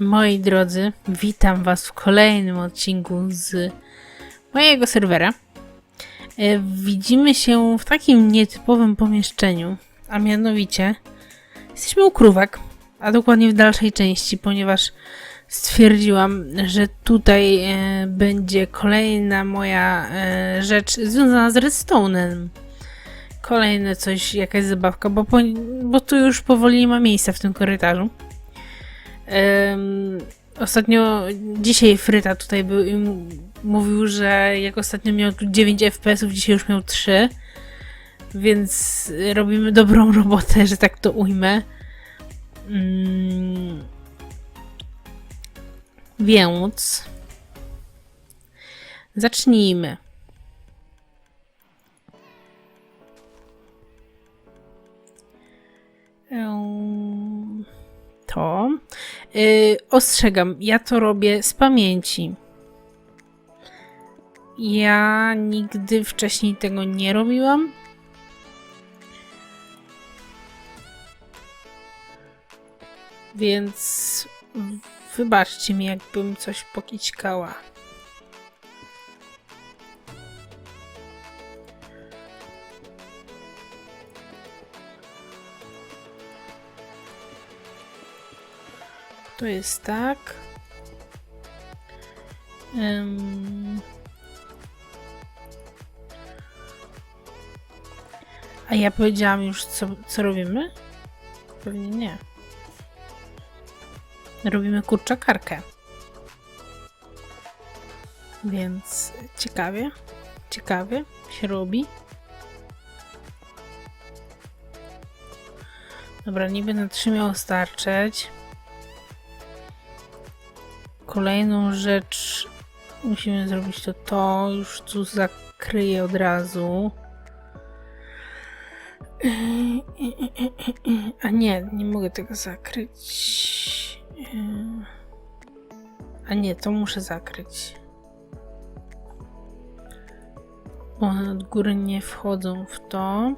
Moi drodzy, witam Was w kolejnym odcinku z mojego serwera. E, Widzimy się w takim nietypowym pomieszczeniu, a mianowicie jesteśmy u krówek, a dokładnie w dalszej części, ponieważ stwierdziłam, że tutaj e, będzie kolejna moja e, rzecz związana z redstone'em. Kolejne coś, jakaś zabawka, bo, po, bo tu już powoli nie ma miejsca w tym korytarzu. Em, ostatnio, dzisiaj Fryta tutaj był i mówił, że jak ostatnio miał tu 9 FPS-ów, dzisiaj już miał 3. Więc robimy dobrą robotę, że tak to ujmę. Mm. Więc zacznijmy. Em, To. Yy, ostrzegam, ja to robię z pamięci. Ja nigdy wcześniej tego nie robiłam. Więc wybaczcie mi, jakbym coś pokićkała. To jest tak. Ym. A ja powiedziałam już, co, co robimy? Pewnie nie. Robimy kurczakarkę. Więc ciekawie, ciekawie się robi. Dobra, niby na trzy miało starczyć. Kolejną rzecz musimy zrobić to to. Już tu zakryję od razu. A nie, nie mogę tego zakryć. A nie, to muszę zakryć. Bo one od góry nie wchodzą w to.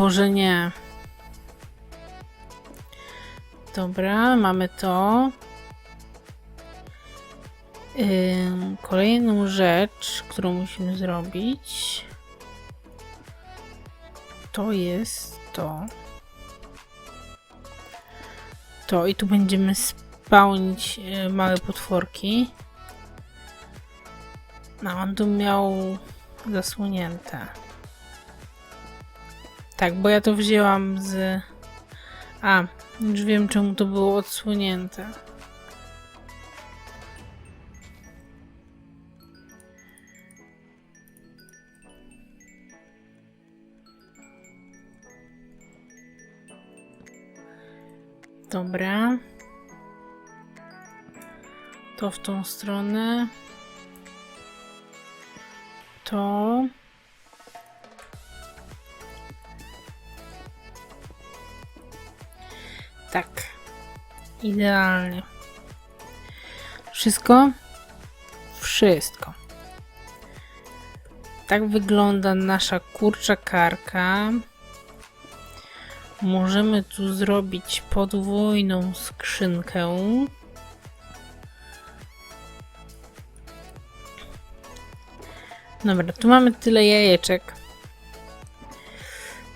Boże nie. Dobra, mamy to. Ym, kolejną rzecz, którą musimy zrobić, to jest to. To i tu będziemy spełnić y, małe potworki. No, on tu miał zasłonięte. Tak, bo ja to wzięłam z. A, już wiem czemu to było odsłonięte. Dobra. To w tą stronę. To. Idealnie. Wszystko? Wszystko. Tak wygląda nasza kurcza karka. Możemy tu zrobić podwójną skrzynkę. Dobra, tu mamy tyle jajeczek.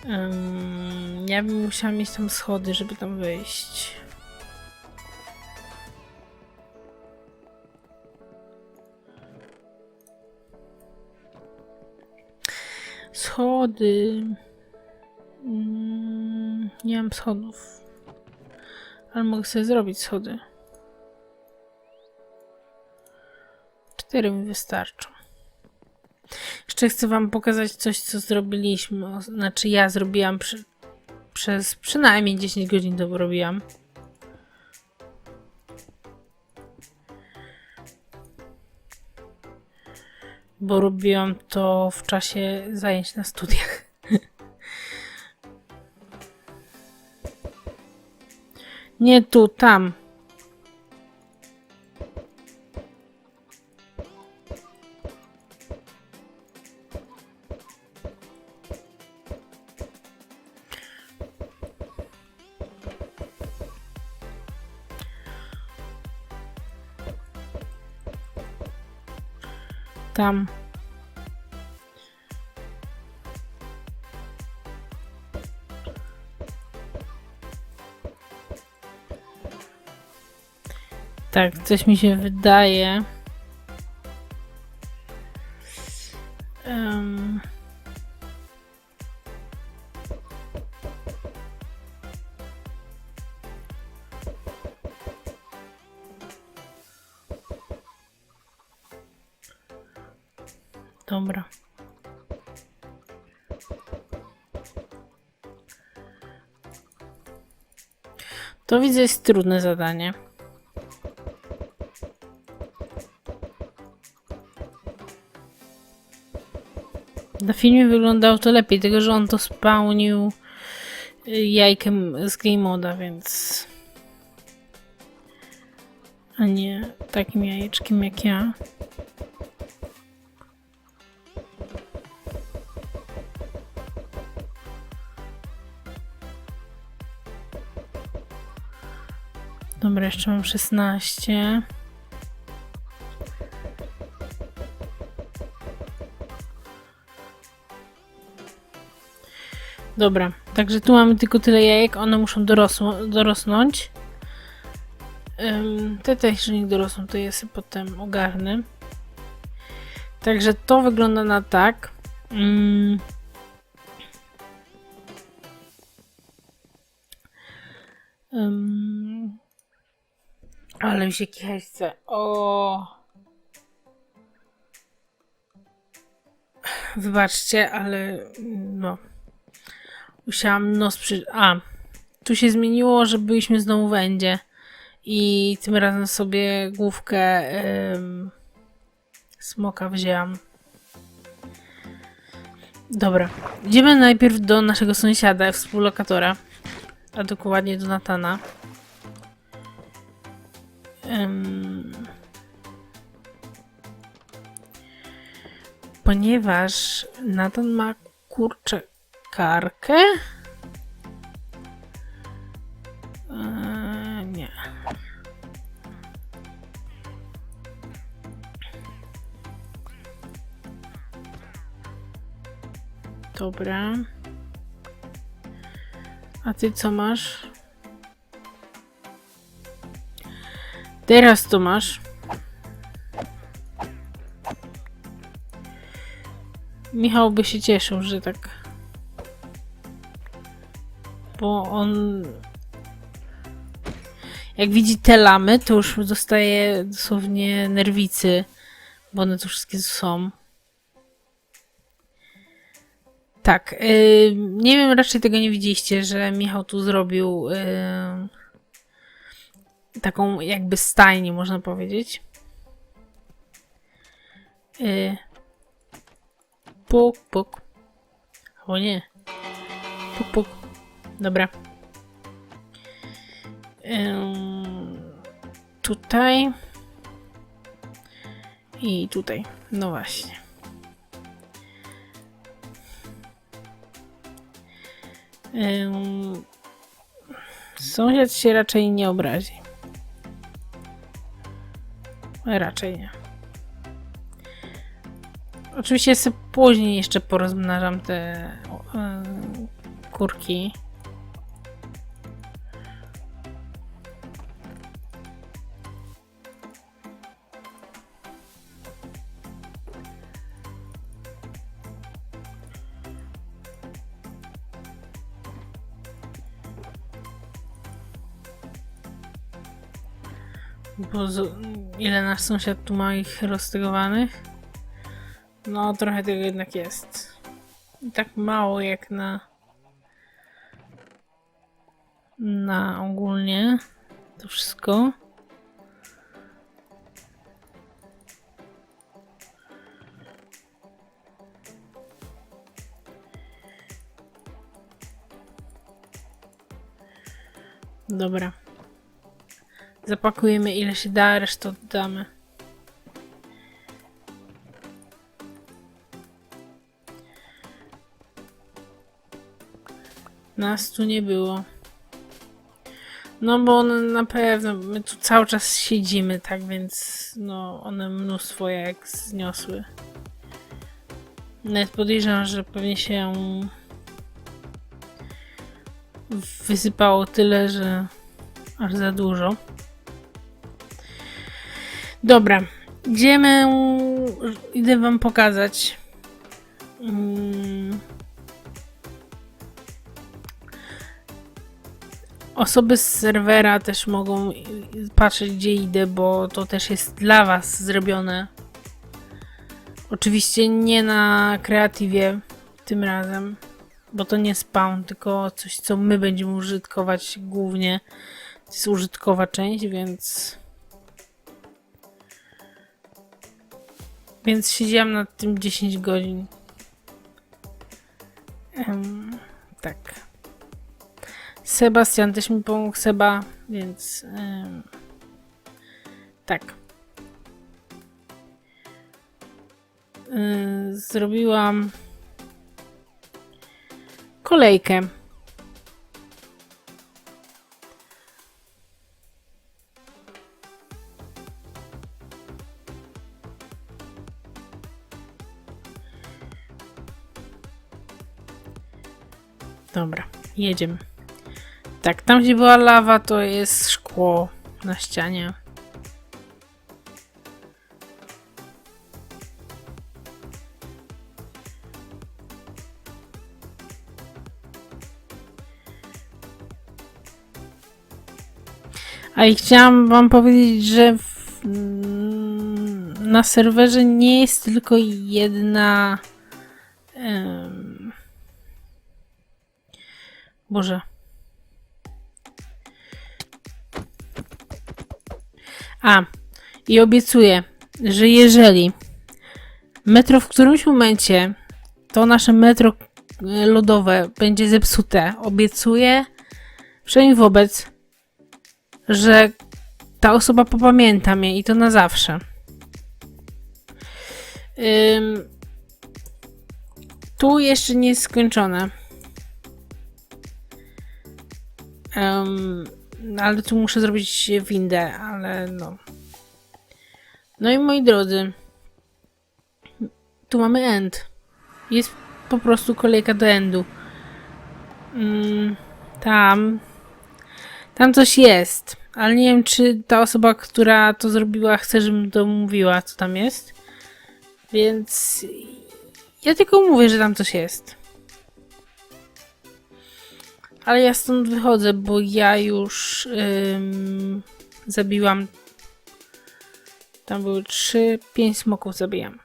Ym, ja bym musiała mieć tam schody, żeby tam wejść. Schody. Mm, nie mam schodów. Ale mogę sobie zrobić schody. Cztery mi wystarczą. Jeszcze chcę wam pokazać coś, co zrobiliśmy. Znaczy ja zrobiłam przy, przez przynajmniej 10 godzin to robiłam. bo robiłam to w czasie zajęć na studiach. Nie tu, tam. Tam. Tak, coś mi się wydaje. Dobra. To widzę jest trudne zadanie. Na filmie wyglądało to lepiej, tylko że on to spełnił y, jajkiem z game moda, więc. A nie takim jajeczkiem jak ja. Dobra, jeszcze mam 16. Dobra, także tu mamy tylko tyle jajek, one muszą dorosło, dorosnąć. Ym, te też niech dorosną, to je sobie potem ogarnę. Także to wygląda na tak. Ym. Ym. Ale mi się kichać chce. O. Wybaczcie, ale no. Musiałam nos przy... A, tu się zmieniło, że byliśmy znowu w Endzie. I tym razem sobie główkę smoka wzięłam. Dobra. Idziemy najpierw do naszego sąsiada, współlokatora. A dokładnie do Natana. Ponieważ Natan ma kurczę karkę? Eee, nie. Dobra. A ty co masz? Teraz to masz. Michał by się cieszył, że tak. Bo on. Jak widzi te lamy, to już dostaje dosłownie nerwicy, bo one tu wszystkie są. Tak. Yy, nie wiem, raczej tego nie widzieliście, że Michał tu zrobił yy, taką jakby stajnię, można powiedzieć. Yy, puk, puk. Albo nie. Puk, puk. Dobra. Ym, tutaj. I tutaj. No właśnie. Ym, sąsiad się raczej nie obrazi. Raczej nie. Oczywiście sobie później jeszcze porozmnażam te ym, kurki. Bo z, ile nasz sąsiad tu ma ich roztygowanych? No, trochę tego jednak jest. I tak mało jak na. Na ogólnie. To wszystko. Dobra. Zapakujemy ile się da, resztę oddamy. Nas tu nie było. No bo one na pewno, my tu cały czas siedzimy, tak więc no one mnóstwo jak zniosły. Nawet podejrzewam, że pewnie się wysypało tyle, że aż za dużo. Dobra, idziemy, idę wam pokazać. Mm. Osoby z serwera też mogą patrzeć, gdzie idę, bo to też jest dla Was zrobione. Oczywiście nie na kreatywie tym razem, bo to nie spawn, tylko coś, co my będziemy użytkować głównie. To jest użytkowa część, więc. Więc siedziałam nad tym 10 godzin. Em, tak. Sebastian też mi pomógł, Seba, więc em, tak. Y, zrobiłam kolejkę. Jedziemy. Tak, tam gdzie była lawa, to jest szkło na ścianie. A i chciałam wam powiedzieć, że w, na serwerze nie jest tylko jedna. em, Boże. A, i obiecuję, że jeżeli metro w którymś momencie to nasze metro e, lodowe będzie zepsute, obiecuję wszędzie wobec, że ta osoba popamięta mnie i to na zawsze. Ym, tu jeszcze nie jest skończone. Ym, ale tu muszę zrobić windę, ale no. No i moi drodzy, tu mamy end. Jest po prostu kolejka do endu. Mm, tam. Tam coś jest, ale nie wiem, czy ta osoba, która to zrobiła, chce, żebym to mówiła, co tam jest. Więc ja tylko mówię, że tam coś jest. Ale ja stąd wychodzę, bo ja już ym, zabiłam. Tam były 3, 5 smoków zabijam.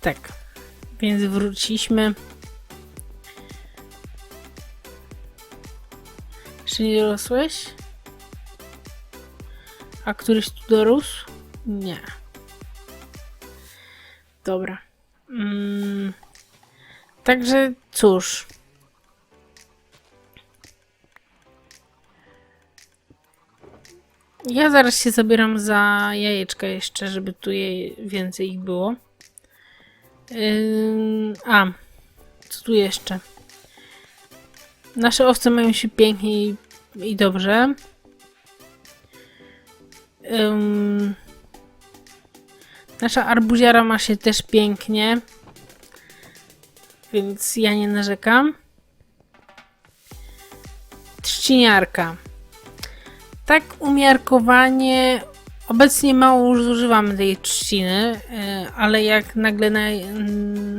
Tak. Więc wróciliśmy. Jeszcze nie dorosłeś? A któryś tu dorósł? Nie. Dobra. Mm. Także cóż. Ja zaraz się zabieram za jajeczka jeszcze, żeby tu je więcej ich było. Ym, a, co tu jeszcze? Nasze owce mają się pięknie i, i dobrze. Ym, nasza arbuziara ma się też pięknie. Więc ja nie narzekam. Trzciniarka. Tak umiarkowanie. Obecnie mało już zużywamy tej trzciny, e, ale jak nagle naj,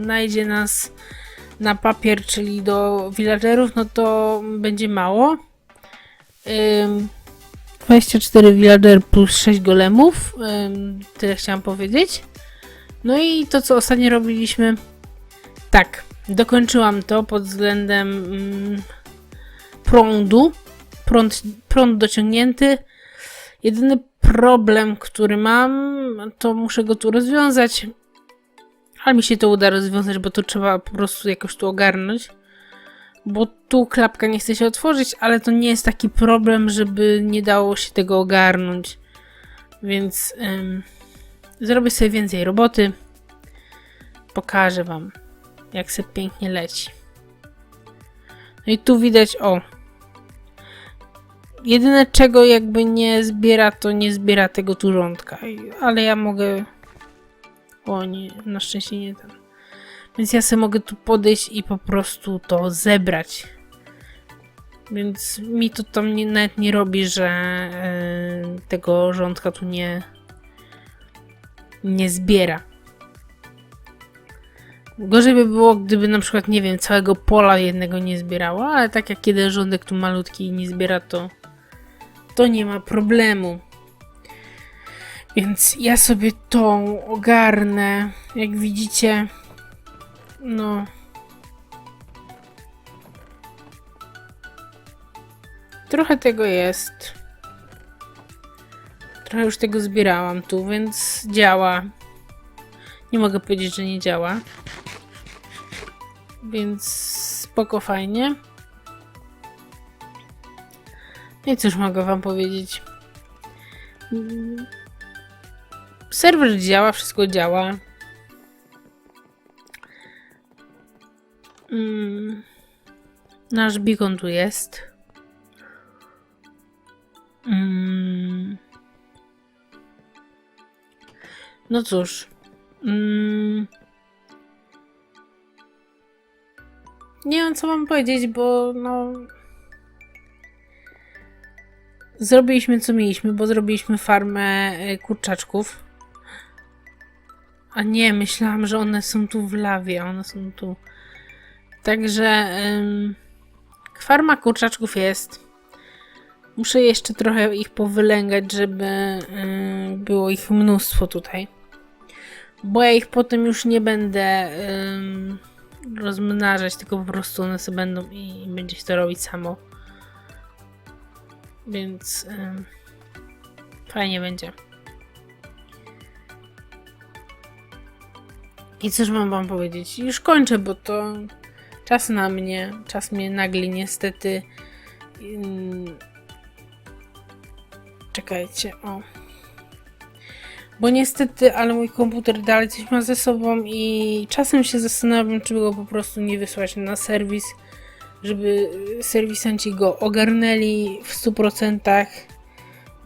najdzie nas na papier, czyli do villagerów, no to będzie mało. Ym, 24 villager plus 6 golemów. Ym, tyle chciałam powiedzieć. No i to, co ostatnio robiliśmy. Tak, dokończyłam to pod względem mm, prądu. Prąd, prąd dociągnięty. Jedyny problem, który mam, to muszę go tu rozwiązać. Ale mi się to uda rozwiązać, bo to trzeba po prostu jakoś tu ogarnąć. bo tu klapka nie chce się otworzyć, ale to nie jest taki problem, żeby nie dało się tego ogarnąć. Więc ym, zrobię sobie więcej roboty. Pokażę Wam, jak se pięknie leci. No i tu widać, o. Jedyne czego jakby nie zbiera, to nie zbiera tego turządka. I- Ale ja mogę. O nie, na szczęście nie ten. Więc ja sobie mogę tu podejść i po prostu to zebrać. Więc mi to tam nie, nawet nie robi, że e, tego rządka tu nie, nie zbiera. Gorzej by było, gdyby na przykład, nie wiem, całego pola jednego nie zbierało, ale tak jak kiedy rządek tu malutki nie zbiera, to, to nie ma problemu. Więc ja sobie tą ogarnę. Jak widzicie, no. Trochę tego jest. Trochę już tego zbierałam tu, więc działa. Nie mogę powiedzieć, że nie działa. Więc spoko, fajnie. I cóż mogę wam powiedzieć. Serwer działa, wszystko działa. Mm. Nasz beacon tu jest. Mm. No cóż. Mm. Nie wiem, co mam powiedzieć, bo no. Zrobiliśmy co mieliśmy, bo zrobiliśmy farmę y, kurczaczków. A nie, myślałam, że one są tu w lawie, one są tu. Także ym, farma kurczaczków jest. Muszę jeszcze trochę ich powylęgać, żeby ym, było ich mnóstwo tutaj. Bo ja ich potem już nie będę rozmnażać, tylko po prostu one sobie będą i, i będzie się to robić samo. Więc fajnie będzie. I cóż mam wam powiedzieć? Już kończę, bo to czas na mnie, czas mnie nagli niestety. Czekajcie, o. Bo niestety, ale mój komputer dalej coś ma ze sobą i czasem się zastanawiam, czy go po prostu nie wysłać na serwis, żeby serwisanci go ogarnęli w 100%,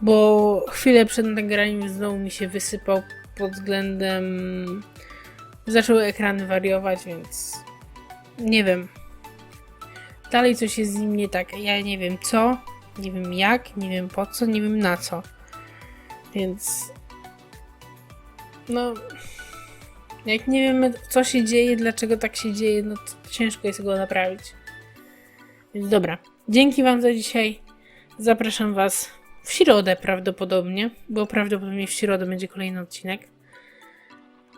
bo chwilę przed nagraniem znowu mi się wysypał pod względem... Zaczęły ekrany wariować, więc nie wiem. Dalej coś jest z nim nie tak. Ja nie wiem co, nie wiem jak, nie wiem po co, nie wiem na co. Więc no jak nie wiemy co się dzieje, dlaczego tak się dzieje, no to ciężko jest go naprawić. Więc dobra. Dzięki wam za dzisiaj. Zapraszam was w środę prawdopodobnie, bo prawdopodobnie w środę będzie kolejny odcinek.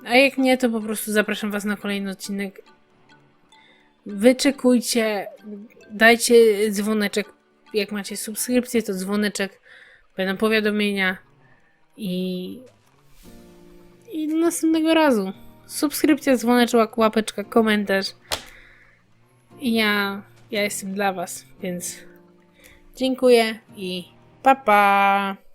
A jak nie, to po prostu zapraszam was na kolejny odcinek. Wyczekujcie, dajcie dzwoneczek. Jak macie subskrypcję, to dzwoneczek, będą powiadomienia i i do następnego razu. Subskrypcja, dzwoneczek, łapeczka, komentarz. I ja, ja jestem dla Was, więc dziękuję i pa pa!